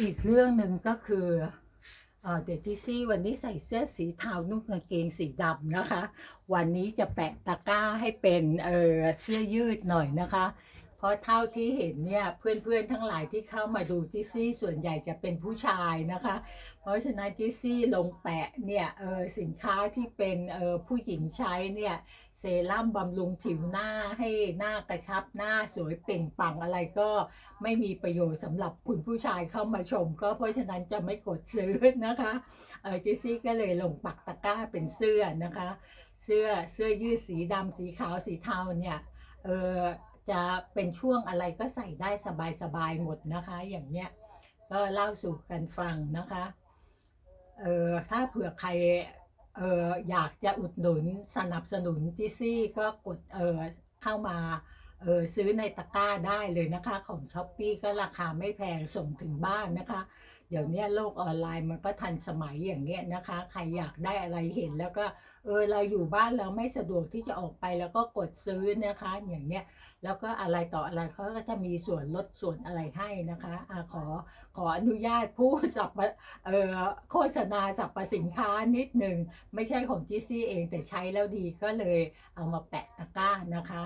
อีกเรื่องหนึ่งก็คือเอ่อเดี๋ยวจิซี่วันนี้ใส่เสื้อสีเทานุ่งกางเกงสีดำนะคะ วันนี้จะแปะตะกร้าให้เป็นเออเสื้อยืดหน่อยนะคะ ราะเท่าที่เห็นเนี่ยเพื่อนๆทั้งหลายที่เข้ามาดูจิซี่ส่วนใหญ่จะเป็นผู้ชายนะคะ เพราะฉะนั้นจิซี่ลงแปะเนี่ยเออสินค้าที่เป็นเออผู้หญิงใช้เนี่ยเซรั่มบำรุงผิวหน้าให้หน้ากระชับหน้าสวยเปล่งปลั่งอะไรก็ไม่มีประโยชน์สำหรับคุณผู้ชายเข้ามาชม ก็เพราะฉะนั้นจะไม่กดซื้อนะคะเออจิซี่ก็เลยลงปักตะกร้าเป็นเสื้อนะคะ เสื้อเสื้อยืดสีดำสีขาวสีเทาเนี่ยเออ จะเป็นช่วงอะไรก็ใส่ได้สบายๆหมดนะคะ อย่างเนี้ยก็เล่าสู่กันฟังนะคะเออถ้าเผื่อใครเอออยากจะอุดหนุนสนับสนุนจิซี่ก็กดเออเข้ามาเออซื้อในตะกร้าได้เลยนะคะ ของช้อปปีก็ราคาไม่แพงส่งถึงบ้านนะคะ เดี๋ยวเนี้ยโลกออนไลน์มันก็ทันสมัยอย่างเงี้ยนะคะ ใครอยากได้อะไรเห็นแล้วก็เออเราอยู่บ้านเราไม่สะดวกที่จะออกไปแล้วก็กดซื้อนะคะ อย่างเงี้ยแล้วก็อะไรต่ออะไรเขาก็จะมีส่วนลดส่วนอะไรให้นะคะอะขอขออนุญาตพูดสับเอ่อโฆษณาสรรพสินค้านิดหนึ่งไม่ใช่ของจีซี่เองแต่ใช้แล้วดีก็เลยเอามาแปะตะกร้านะคะ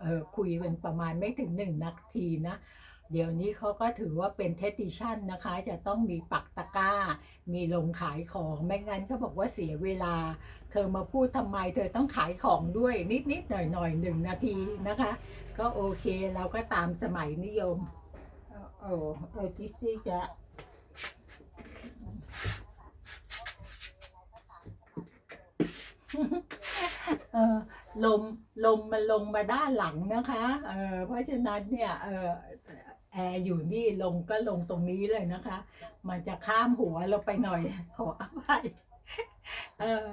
เออคุยเป็นประมาณไม่ถึงหนึ่งนาทีนะ เดี๋ยวนี้เขาก็ถือว่าเป็นเทติชันนะคะ จะต้องมีปักตะกร้า มีลงขายของ ไม่งั้นเขาบอกว่าเสียเวลา เธอมาพูดทำไม เธอต้องขายของด้วยนิดนิดๆหน่อยหนอยๆหนึ่งนาทีนะคะ ก็โอเคเราก็ตามสมัยนิยมเออเออเออจิซี่จะเออลมลมมันลงมาด้านหลังนะคะ เออเพราะฉะนั้นเนี่ย เออ แอร์อยู่นี่ลงก็ลงตรงนี้เลยนะคะ มันจะข้ามหัวเราไปหน่อยขออภัยเออ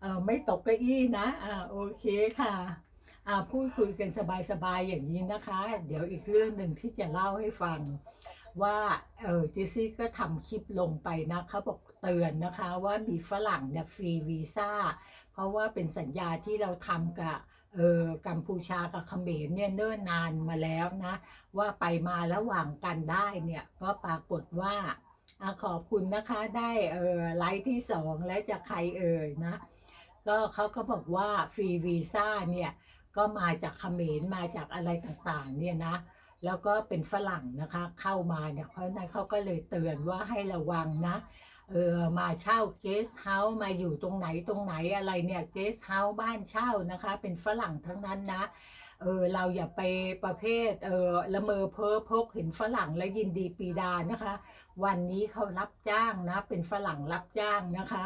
เออไม่ตกเก้าอี้นะอ่าโอเคค่ะอ่าพูดคุยกันสบายๆอย่างนี้นะคะ เดี๋ยวอีกเรื่องหนึ่งที่จะเล่าให้ฟังว่าเออจิซี่ก็ทำคลิปลงไปนะเขาบอกเตือนนะคะว่ามีฝรั่งเนี่ยฟรีวีซ่าเพราะว่าเป็นสัญญาที่เราทำกับ เออกัมพูชากับเขมรเนี่ยเนิ่นนานมาแล้วนะ ว่าไปมาระหว่างกันได้เนี่ยก็ปรากฏว่าอขอบคุณนะคะได้เออไลฟ์ที่สองและจะใครเอ่ยนะ ก็เขาก็บอกว่าฟรีวีซ่าเนี่ยก็มาจากเขมรมาจากอะไรต่างๆเนี่ยนะ แล้วก็เป็นฝรั่งนะคะเข้ามาเนี่ยเพราะนั้นเขาก็เลยเตือนว่าให้ระวังนะ เออมาเช่าเกสเฮาส์มาอยู่ตรงไหนตรงไหนอะไรเนี่ยเกสเฮาส์บ้านเช่านะคะ เป็นฝรั่งทั้งนั้นนะเออเราอย่าไปประเภทเออละเมอเพ้อพกเห็นฝรั่งและยินดีปีดานะคะ วันนี้เขารับจ้างนะ เป็นฝรั่งรับจ้างนะคะ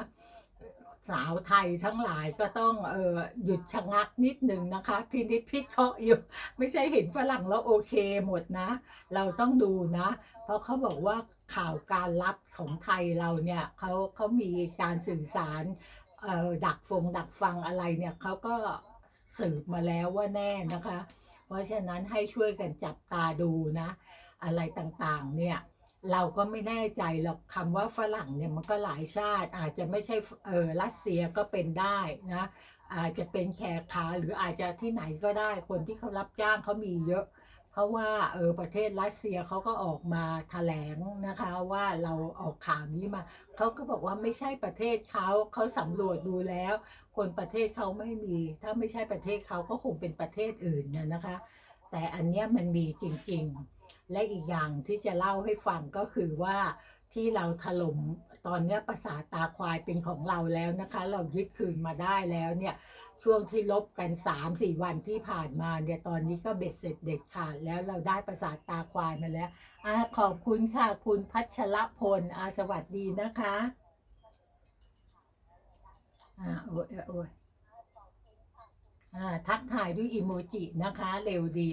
สาวไทยทั้งหลายก็ต้องเออหยุดชะงักนิดหนึ่งนะคะ พินิจพิเคราะห์อยู่ ไม่ใช่เห็นฝรั่งแล้วโอเคหมดนะ เราต้องดูนะ เพราะเขาบอกว่าข่าวการรับของไทยเราเนี่ยเขาเขามีการสื่อสารเออดักฟงดักฟังอะไรเนี่ยเขาก็สืบมาแล้วว่าแน่นะคะ เพราะฉะนั้นให้ช่วยกันจับตาดูนะ อะไรต่างๆเนี่ย เราก็ไม่แน่ใจหรอกคำว่าฝรั่งเนี่ยมันก็หลายชาติ อาจจะไม่ใช่เออรัสเซียก็เป็นได้นะอาจจะเป็นแขกขาหรืออาจจะที่ไหนก็ได้คนที่เขารับจ้างเขามีเยอะ เพราะว่าเออประเทศรัสเซียเขาก็ออกมาแถลงนะคะว่าเราออกข่าวนี้มาเขาก็บอกว่าไม่ใช่ประเทศเขาเขาสำรวจดูแล้ว คนประเทศเขาไม่มี ถ้าไม่ใช่ประเทศเขาก็คงเป็นประเทศอื่นนะนะคะ แต่อันเนี้ยมันมีจริง ๆ และอีกอย่างที่จะเล่าให้ฟังก็คือว่าที่เราถล่มตอนเนี้ยภาษาตาควายเป็นของเราแล้วนะคะ เรายึดคืนมาได้แล้วเนี่ยช่วงที่ลบกัน 3 4 วันที่ผ่านมาเนี่ยตอนนี้ก็เบ็ดเสร็จเด็ดขาดแล้วเราได้ประสาทตาควายมาแล้วอะขอบคุณค่ะ คุณพัชรพลอะสวัสดีนะคะอ่าโอ้ยโอ้ยอ่า ทักทายด้วยอีโมจินะคะ เร็วดี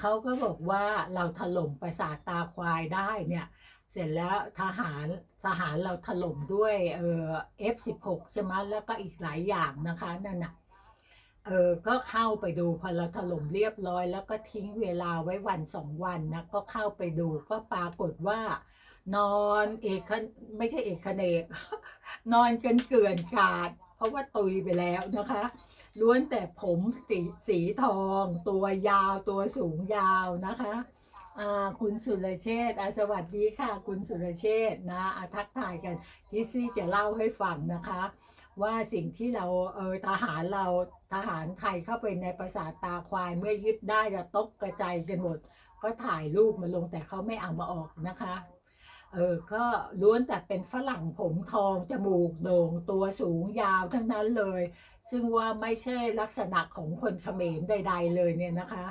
เขาก็บอกว่าเราถล่มประสาทตาควายได้เนี่ย เสร็จแล้วทหารทหารเราถล่มด้วยเอ่อ F16 ใช่ไหมแล้วก็อีกหลายอย่างนะคะนั่นน่ะเออ ก็เข้าไปดูพอเราถล่มเรียบร้อย แล้วก็ทิ้งเวลาไว้วันสองวันนะ ก็เข้าไปดูก็ปรากฏว่า นอนเอกไม่ใช่เอกเนกนอนกันเกลื่อนกาด เพราะว่าตุยไปแล้วนะคะ ล้วนแต่ผมสีสีทอง ตัวยาวตัวสูงยาวนะคะอ่าคุณสุรเชษอาสวัสดีค่ะ คุณสุรเชษนะอ่าทักทายกันจิซซี่จะเล่าให้ฟังนะคะ ว่าสิ่งที่เราเออทหารเราทหารไทยเข้าไปในปราสาทตาควายเมื่อยึดได้จะตกกระจายกันหมด ก็ถ่ายรูปมาลงแต่เขาไม่เอามาออกนะคะเออ ก็ล้วนแต่เป็นฝรั่งผมทอง จมูกโด่ง ตัวสูงยาวทั้งนั้นเลย ซึ่งว่าไม่ใช่ลักษณะของคนเขมรใด ๆ เลยเนี่ยนะคะ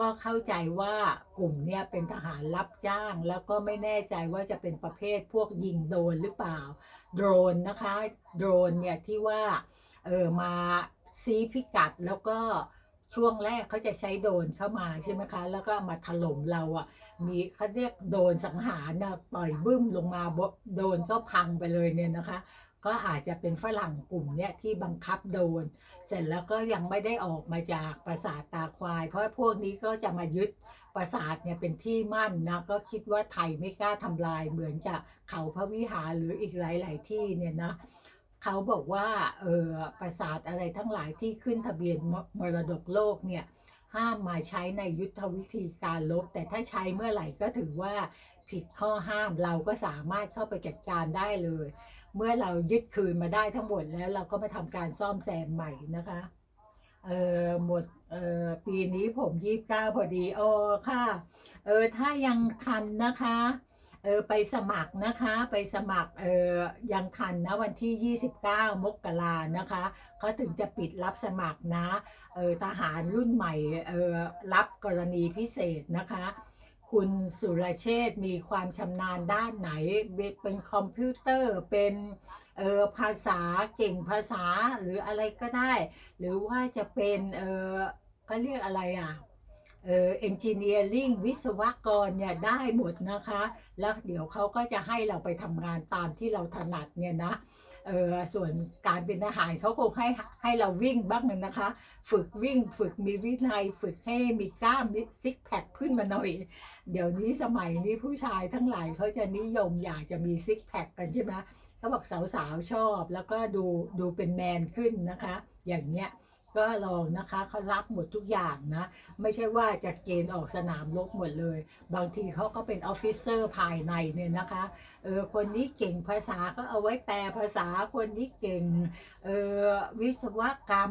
ก็เข้าใจว่ากลุ่มเนี่ยเป็นทหารรับจ้าง แล้วก็ไม่แน่ใจว่าจะเป็นประเภทพวกยิงโดรนหรือเปล่า โดรนนะคะโดรนเนี่ยที่ว่าเออมาซีพิกัดแล้วก็ช่วงแรกเขาจะใช้โดรนเข้ามาใช่ไหมคะ แล้วก็มาถล่มเราอะ่ะ มีเขาเรียกโดนสังหารนะปล่อยบึ้มลงมาโดนก็พังไปเลยเนี่ยนะคะ ก็อาจจะเป็นฝรั่งกลุ่มเนี้ยที่บังคับโดน เสร็จแล้วก็ยังไม่ได้ออกมาจากปราสาทตาควาย เพราะพวกนี้ก็จะมายึดปราสาทเนี่ยเป็นที่มั่นนะก็คิดว่าไทยไม่กล้าทำลายเหมือนกับเขาพระวิหารหรืออีกหลาย ๆ ที่เนี่ยนะเขาบอกว่าเออปราสาทอะไรทั้งหลายที่ขึ้นทะเบียนมมรดกโลกเนี่ยห้ามมาใช้ในยุทธวิธีการลบ แต่ถ้าใช้เมื่อไหร่ก็ถือว่าผิดข้อห้ามเราก็สามารถเข้าไปจัดการได้เลย เมื่อเรายึดคืนมาได้ทั้งหมดแล้วเราก็มาทำการซ่อมแซมใหม่นะคะเออหมดเออปีนี้ผมยี่สิบเก้าพอดีอ๋อค่ะเออถ้ายังทันนะคะเออไปสมัครนะคะไปสมัครเออยังทันนะวันที่ 29 มกรานะคะเขาถึงจะปิดรับสมัครนะเออทหารรุ่นใหม่เออรับกรณีพิเศษนะคะ คุณสุรเชษมีความชำนาญด้านไหน เป็นคอมพิวเตอร์เป็นเออภาษาเก่งภาษาหรืออะไรก็ได้ หรือว่าจะเป็นเออเขาเรียกอะไรอะเออเอนจิเนียริงวิศวกรเนี่ยได้หมดนะคะ แล้วเดี๋ยวเขาก็จะให้เราไปทำงานตามที่เราถนัดเนี่ยนะ เออส่วนการเป็นทหารเขาคงให้ให้เราวิ่งบ้างนะคะ ฝึกวิ่งฝึกมีวินัยฝึกให้มีกล้ามซิกแพคขึ้นมาหน่อย เดี๋ยวนี้สมัยนี้ผู้ชายทั้งหลายเขาจะนิยมอยากจะมีซิกแพคกันใช่ไหมเขาบอกสาวๆชอบแล้วก็ดูดูเป็นแมนขึ้นนะคะ อย่างเนี้ย ก็ลองนะคะเขารับหมดทุกอย่างนะ ไม่ใช่ว่าจะเกณฑ์ออกสนามรบหมดเลย บางทีเขาก็เป็นออฟฟิเซอร์ภายในเนี่ยนะคะเออคนนี้เก่งภาษาก็เอาไว้แปลภาษาคนนี้เก่งเออวิศวกรรม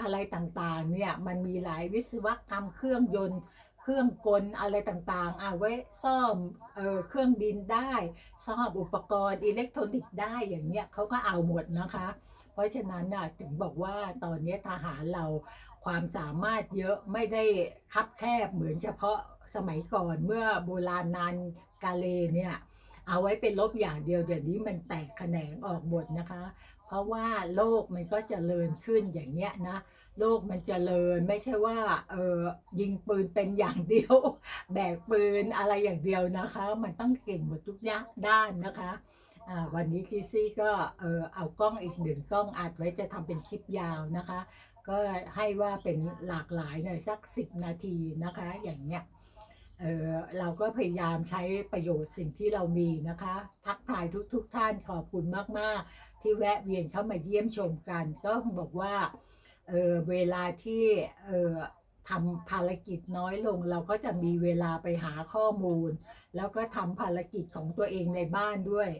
อะไรต่างๆเนี่ยมันมีหลายวิศวกรรมเครื่องยนต์เครื่องกลอะไรต่างๆเอาไว้ซ่อมเออเครื่องบินได้ ซ่อมอุปกรณ์อิเล็กทรอนิกส์ได้อย่างเงี้ยเขาก็เอาหมดนะคะ ราะฉะนั้นน่ะถึงบอกว่าตอนนี้ทหารเราความสามารถเยอะไม่ได้คับแคบเหมือนเฉพาะสมัยก่อนเมื่อโบราณนานกาเลเนี่ยเอาไว้เป็นลบอย่างเดียวเดี๋ยวนี้มันแตกแขนงออกหมดนะคะ เพราะว่าโลกมันก็จเจริญขึ้นอย่างเงี้ยนะ โลกมันจเจริญไม่ใช่ว่าเออยิงปืนเป็นอย่างเดียว แบกปืนอะไรอย่างเดียวนะคะ มันต้องเก่งหมดทุกอย่างด้านนะคะวันนี้จีซี่ก็เออเอากล้องอีกหนึ่งกล้องอัดไว้จะทำเป็นคลิปยาวนะคะ ก็ให้ว่าเป็นหลากหลายหน่อยสัก 10 นาทีนะคะ อย่างเงี้ยเออเราก็พยายามใช้ประโยชน์สิ่งที่เรามีนะคะ ทักทายทุกๆทท่านขอบคุณมากๆ ที่แวะเวียนเข้ามาเยี่ยมชมกัน ก็บอกว่าเออเวลาที่เออทำภารกิจน้อยลง เราก็จะมีเวลาไปหาข้อมูล แล้วก็ทำภารกิจของตัวเองในบ้านด้วย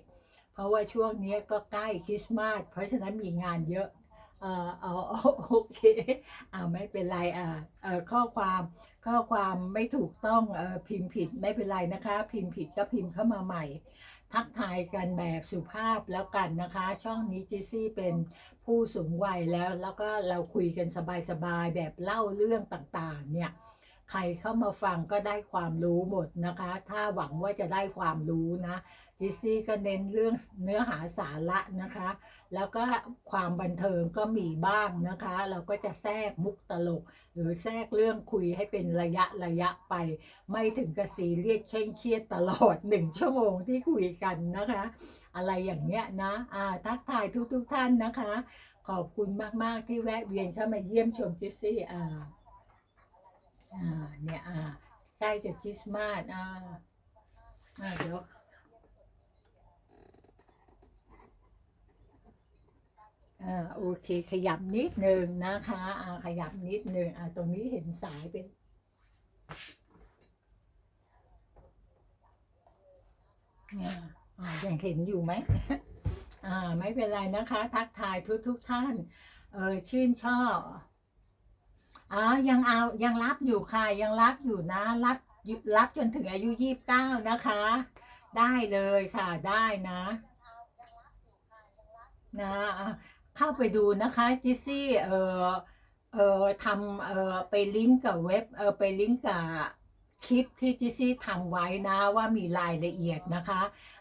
เพราะว่าช่วงนี้ก็ใกล้คริสต์มาสเพราะฉะนั้นมีงานเยอะเออเอาเอาโอเคอ่าไม่เป็นไรอ่าเออข้อความข้อความไม่ถูกต้องเออพิมพ์ผิดไม่เป็นไรนะคะ พิมพ์ผิดก็พิมพ์เข้ามาใหม่ ทักทายกันแบบสุภาพแล้วกันนะคะ ช่องนี้จิซี่เป็นผู้สูงวัยแล้ว แล้วก็เราคุยกันสบายๆแบบเล่าเรื่องต่างๆเนี่ย ใครเข้ามาฟังก็ได้ความรู้หมดนะคะ ถ้าหวังว่าจะได้ความรู้นะจิซี่ก็เน้นเรื่องเนื้อหาสาระนะคะ แล้วก็ความบันเทิงก็มีบ้างนะคะ เราก็จะแทรกมุกตลก หรือแทรกเรื่องคุยให้เป็นระยะระยะไป ไม่ถึงกับซีเรียสเคร่งเครียดตลอดหนึ่งชั่วโมงที่คุยกันนะคะ อะไรอย่างเงี้ยนะอ่าทักทายทุกๆท่านนะคะ ขอบคุณมาก ๆ ที่แวะเวียนเข้ามาเยี่ยมชมจิซี่อ่า อ่าเนี่ยอ่าใกล้จะคริสต์มาสอ่าอ่าเดี๋ยวอ่าโอเคขยับนิดหนึ่งนะคะอ่าขยับนิดหนึ่งอ่าตรงนี้เห็นสายเป็นเนี่ยอ่ายังเห็นอยู่ไหมอ่าไม่เป็นไรนะคะ ทักทายทุกทุกท่านเออชื่นชอบ อ๋อยังเอายังรับอยู่ค่ะ ยังรับอยู่นะ รับรับจนถึงอายุยี่สิบเก้านะคะ ได้เลยค่ะได้นะนะเข้าไปดูนะคะจิซี่เออเออทำเออไปลิงก์กับเว็บเออไปลิงก์กับ คลิปที่จิซี่ทำไว้นะว่ามีรายละเอียดนะคะ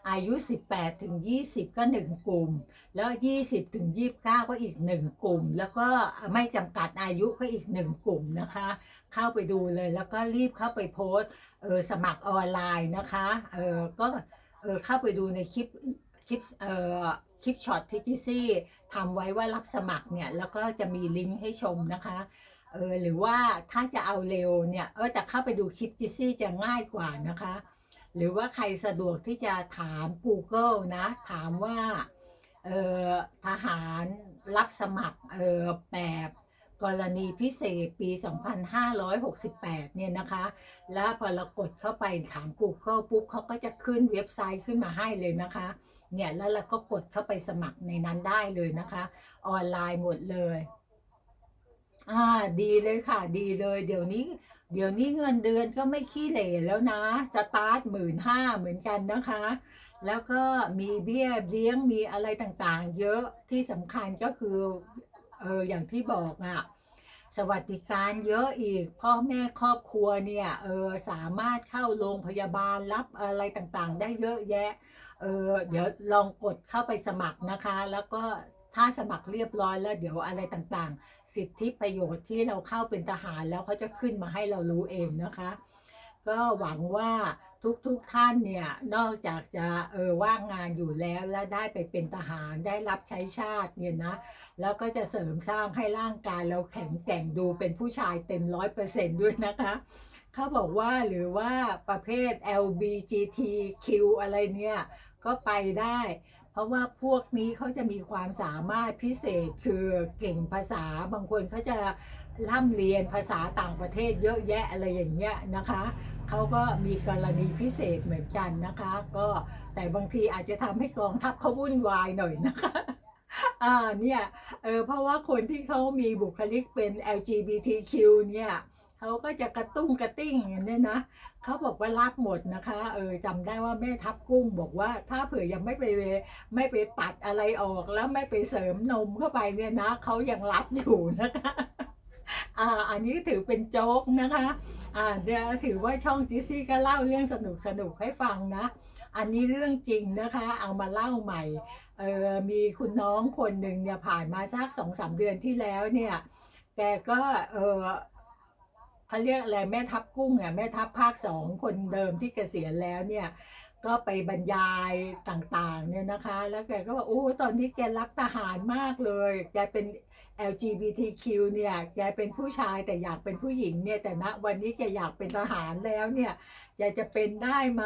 อายุ 18 ถึง 20 ก็ 1 กลุ่ม แล้ว 20 ถึง 29 ก็อีก 1 กลุ่ม แล้วก็ไม่จำกัดอายุก็อีก 1 กลุ่มนะคะ เข้าไปดูเลยแล้วก็รีบเข้าไปโพสเออสมัครออนไลน์นะคะเออก็เออเข้าไปดูในคลิปคลิปเออคลิปช็อตที่จิซี่ทำไว้ว่ารับสมัครเนี่ย แล้วก็จะมีลิงก์ให้ชมนะคะ เออหรือว่าถ้าจะเอาเร็วเนี่ยเออแต่เข้าไปดูคลิปจิซี่จะง่ายกว่านะคะ หรือว่าใครสะดวกที่จะถาม Google นะ ถามว่าเออทหารรับสมัครเออแบบกรณีพิเศษปี 2568 เนี่ยนะคะ แล้วพอเรากดเข้าไปถาม Google ปุ๊บเขาก็จะขึ้นเว็บไซต์ขึ้นมาให้เลยนะคะ เนี่ยแล้วเราก็กดเข้าไปสมัครในนั้นได้เลยนะคะ ออนไลน์หมดเลย อ่า ดีเลยค่ะ ดีเลยเดี๋ยวนี้ เดี๋ยวนี้เงินเดือนก็ไม่ขี้เหร่แล้วนะ สตาร์ทหมื่นห้าเหมือนกันนะคะ แล้วก็มีเบี้ยเลี้ยงมีอะไรต่างๆ เยอะที่สำคัญก็คือเอออย่างที่บอกอะ่ะสวัสดิการเยอะอีก พ่อแม่ครอบครัวเนี่ยเออสามารถเข้าโรงพยาบาลรับอะไรต่างๆ ได้เยอะแยะเออเดี๋ยวลองกดเข้าไปสมัครนะคะ แล้วก็ ถ้าสมัครเรียบร้อยแล้วเดี๋ยวอะไรต่างๆ สิทธิประโยชน์ที่เราเข้าเป็นทหารแล้วเขาจะขึ้นมาให้เรารู้เองนะคะ ก็หวังว่าทุกๆทท่านเนี่ย นอกจากจะเออว่างงานอยู่แล้วและได้ไปเป็นทหารได้รับใช้ชาติเนี่ยนะ แล้วก็จะเสริมสร้างให้ร่างกายเราแข็งแกร่งดูเป็นผู้ชายเต็มร้อยเปอร์เซนต์ด้วยนะคะเขาบอกว่าหรือว่าประเภท LBGTQ อะไรเนี่ย ก็ไปได้ ราะว่าพวกนี้เขาจะมีความสามารถพิเศษคือเก่งภาษาบางคนเขาจะร่ำเรียนภาษาต่างประเทศเยอะแยะอะไรอย่างเงี้ยนะคะเขาก็มีกรณีพิเศษเหมือนกันนะคะ ก็แต่บางทีอาจจะทำให้กองทัพเขาวุ่นวายหน่อยนะคะอ่าเนี่ยเออเพราะว่าคนที่เขามีบุคลิกเป็น LGBTQ เนี่ย เขาก็จะกระตุ้งกระติ้งอย่างนี้นะเขาบอกว่ารับหมดนะคะ เออจำได้ว่าแม่ทับกุ้งบอกว่า ถ้าเผื่อยังไม่ไปไม่ไปตัดอะไรออกแล้วไม่ไปเสริมนมเข้าไปเนี่ยนะเขายังรับอยู่นะคะอ่าอันนี้ถือเป็นโจ๊กนะคะอ่าเดี๋ยวถือว่าช่องจิซี่ก็เล่าเรื่องสนุกสนุกให้ฟังนะ อันนี้เรื่องจริงนะคะ เอามาเล่าใหม่เออมีคุณน้องคนหนึ่งเนี่ยผ่านมาสักสองสามเดือนที่แล้วเนี่ยแกก็เออ เขาเรียกอะไรแม่ทัพกุ้งอะแม่ทัพภาคสองคนเดิมที่เกษียณแล้วเนี่ยก็ไปบรรยายต่างๆเนี่ยนะคะ แล้วแกก็บอกโอ้ตอนนี้แกรักทหารมากเลยแกเป็น LGBTQ เนี่ยแกเป็นผู้ชายแต่อยากเป็นผู้หญิงเนี่ยแต่ณวันนี้แกอยากเป็นทหารแล้วเนี่ยแกจะเป็นได้ไหม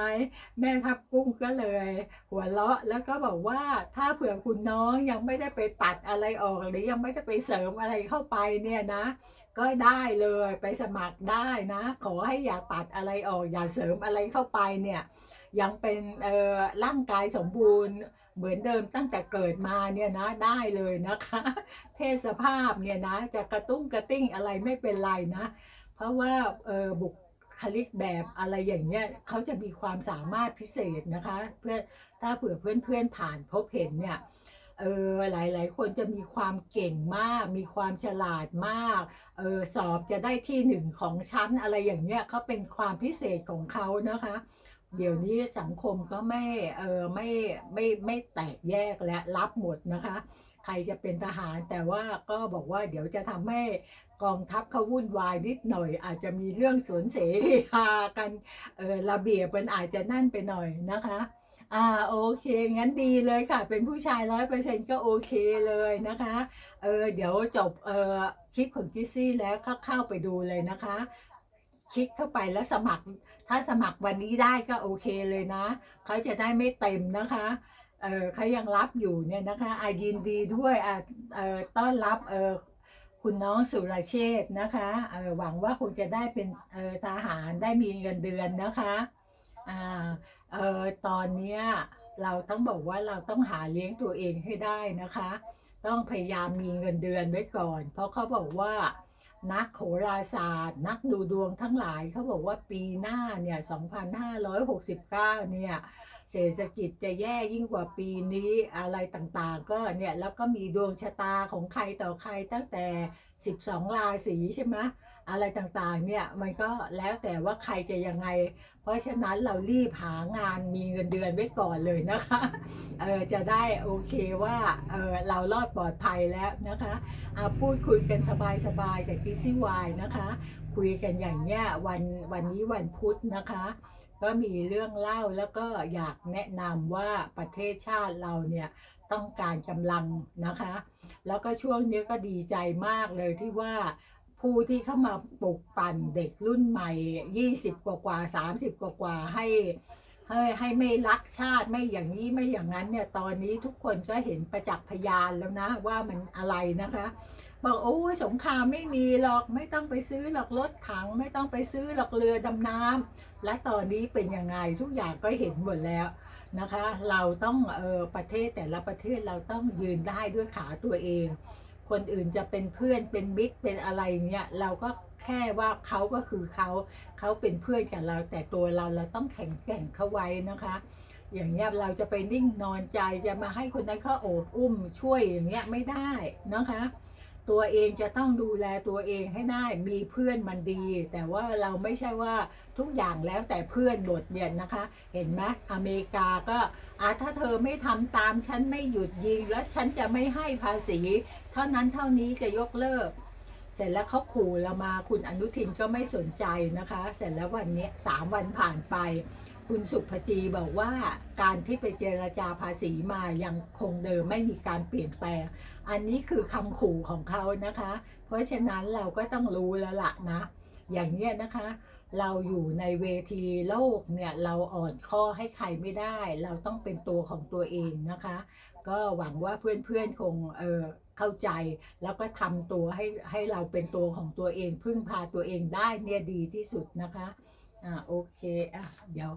แม่ทัพกุ้งก็เลย หัวเราะแล้วก็บอกว่าถ้าเผื่อคุณน้องยังไม่ได้ไปตัดอะไรออกหรือยังไม่ได้ไปเสริมอะไรเข้าไปเนี่ยนะ ก็ได้เลยไปสมัครได้นะ ขอให้อย่าตัดอะไรออกอย่าเสริมอะไรเข้าไปเนี่ยยังเป็นเอ่อร่างกายสมบูรณ์เหมือนเดิมตั้งแต่เกิดมาเนี่ยนะได้เลยนะคะ เพศสภาพเนี่ยนะจะกระตุ้งกระติ้งอะไรไม่เป็นไรนะ เพราะว่าเออบุคลิกแบบอะไรอย่างเงี้ยเขาจะมีความสามารถพิเศษนะคะ เพื่อถ้าเผื่อเพื่อนๆผ่านพบเห็นเนี่ย เออหลาย ๆ คนจะมีความเก่งมาก มีความฉลาดมากเออสอบจะได้ที่หนึ่งของชั้นอะไรอย่างเงี้ยเขาเป็นความพิเศษของเขานะคะ เดี๋ยวนี้สังคมก็ไม่เออไม่ไม่ไม่แตกแยกและรับหมดนะคะ ใครจะเป็นทหารแต่ว่าก็บอกว่าเดี๋ยวจะทำให้กองทัพเขาวุ่นวายนิดหน่อย อาจจะมีเรื่องสวนเสฮากันเออระเบียบมันอาจจะนั่นไปหน่อยนะคะ อ่าโอเค งั้นดีเลยค่ะ เป็นผู้ชายร้อยเปอร์เซ็นก็โอเคเลยนะคะ เออเดี๋ยวจบเออคลิปของจิซซี่แล้วก็เข้าไปดูเลยนะคะ คลิกเข้าไปแล้วสมัคร ถ้าสมัครวันนี้ได้ก็โอเคเลยนะ เขาจะได้ไม่เต็มนะคะเออเขายังรับอยู่เนี่ยนะคะอายินดีด้วยอะเออต้อนรับเออคุณน้องสุรเชษนะคะเออหวังว่าคงจะได้เป็นเออทหารได้มีเงินเดือนนะคะอ่า เออตอนเนี้ยเราต้องบอกว่าเราต้องหาเลี้ยงตัวเองให้ได้นะคะ ต้องพยายามมีเงินเดือนไว้ก่อน เพราะเขาบอกว่า นักโหราศาสตร์ นักดูดวงทั้งหลายเขาบอกว่าปีหน้าเนี่ย 2569 เนี่ย เศรษฐกิจจะแย่ยิ่งกว่าปีนี้อะไรต่างๆ ก็เนี่ย แล้วก็มีดวงชะตาของใครต่อใครตั้งแต่ 12 ราศีใช่ไหม อะไรต่างๆเนี่ยมันก็แล้วแต่ว่าใครจะยังไง เพราะฉะนั้นเรารีบหางานมีเงินเดือนไว้ก่อนเลยนะคะเออจะได้โอเคว่าเออเรารอดปลอดภัยแล้วนะคะอะพูดคุยกันสบายๆกับจิซี่วายนะคะ คุยกันอย่างเนี้ยวันวันนี้วันพุธนะคะก็มีเรื่องเล่าแล้วก็อยากแนะนำว่าประเทศชาติเราเนี่ยต้องการกำลังนะคะ แล้วก็ช่วงนี้ก็ดีใจมากเลยที่ว่า ผู้ที่เข้ามาปลุกปั่นเด็กรุ่นใหม่20กว่ากว่า30กว่ากว่าให้ให้ให้ไม่รักชาติไม่อย่างนี้ไม่อย่างนั้นเนี่ยตอนนี้ทุกคนก็เห็นประจักษ์พยานแล้วนะว่ามันอะไรนะคะบอกโอ้ยสงครามไม่มีหรอกไม่ต้องไปซื้อหรอกรถถัง ไม่ต้องไปซื้อหรอกเรือดำน้ำและตอนนี้เป็นยังไงทุกอย่างก็เห็นหมดแล้วนะคะ เราต้องเออประเทศแต่ละประเทศเราต้องยืนได้ด้วยขาตัวเอง คนอื่นจะเป็นเพื่อนเป็นมิตรเป็นอะไรเงี้ยเราก็แค่ว่าเขาก็คือเขาเขาเป็นเพื่อนกับเรา แต่ตัวเราเราต้องแข็งแกร่งเขาไว้นะคะ อย่างเงี้ยเราจะไปนิ่งนอนใจจะมาให้คนนั้นเขาโอบอุ้มช่วยอย่างเงี้ยไม่ได้นะคะ ตัวเองจะต้องดูแลตัวเองให้ได้ มีเพื่อนมันดี แต่ว่าเราไม่ใช่ว่าทุกอย่างแล้วแต่เพื่อนบทเรียนนะคะ เห็นไหมอเมริกาก็อะถ้าเธอไม่ทำตามฉันไม่หยุดยิง แล้วฉันจะไม่ให้ภาษี เท่านั้นเท่านี้จะยกเลิก เสร็จแล้วเขาขู่เรามาคุณอนุทินก็ไม่สนใจนะคะ เสร็จแล้ววันนี้สามวันผ่านไป คุณสุภจีบอกว่าการที่ไปเจรจาภาษีมายังคงเดิมไม่มีการเปลี่ยนแปลง อันนี้คือคำขู่ของเขานะคะ เพราะฉะนั้นเราก็ต้องรู้แล้วล่ะนะ อย่างเนี้ยนะคะ เราอยู่ในเวทีโลกเนี่ยเราอ่อนข้อให้ใครไม่ได้ เราต้องเป็นตัวของตัวเองนะคะ ก็หวังว่าเพื่อนๆคงเออเข้าใจแล้วก็ทำตัวให้ให้เราเป็นตัวของตัวเองพึ่งพาตัวเองได้เนี่ยดีที่สุดนะคะอ่าโอเคอะเดี๋ยว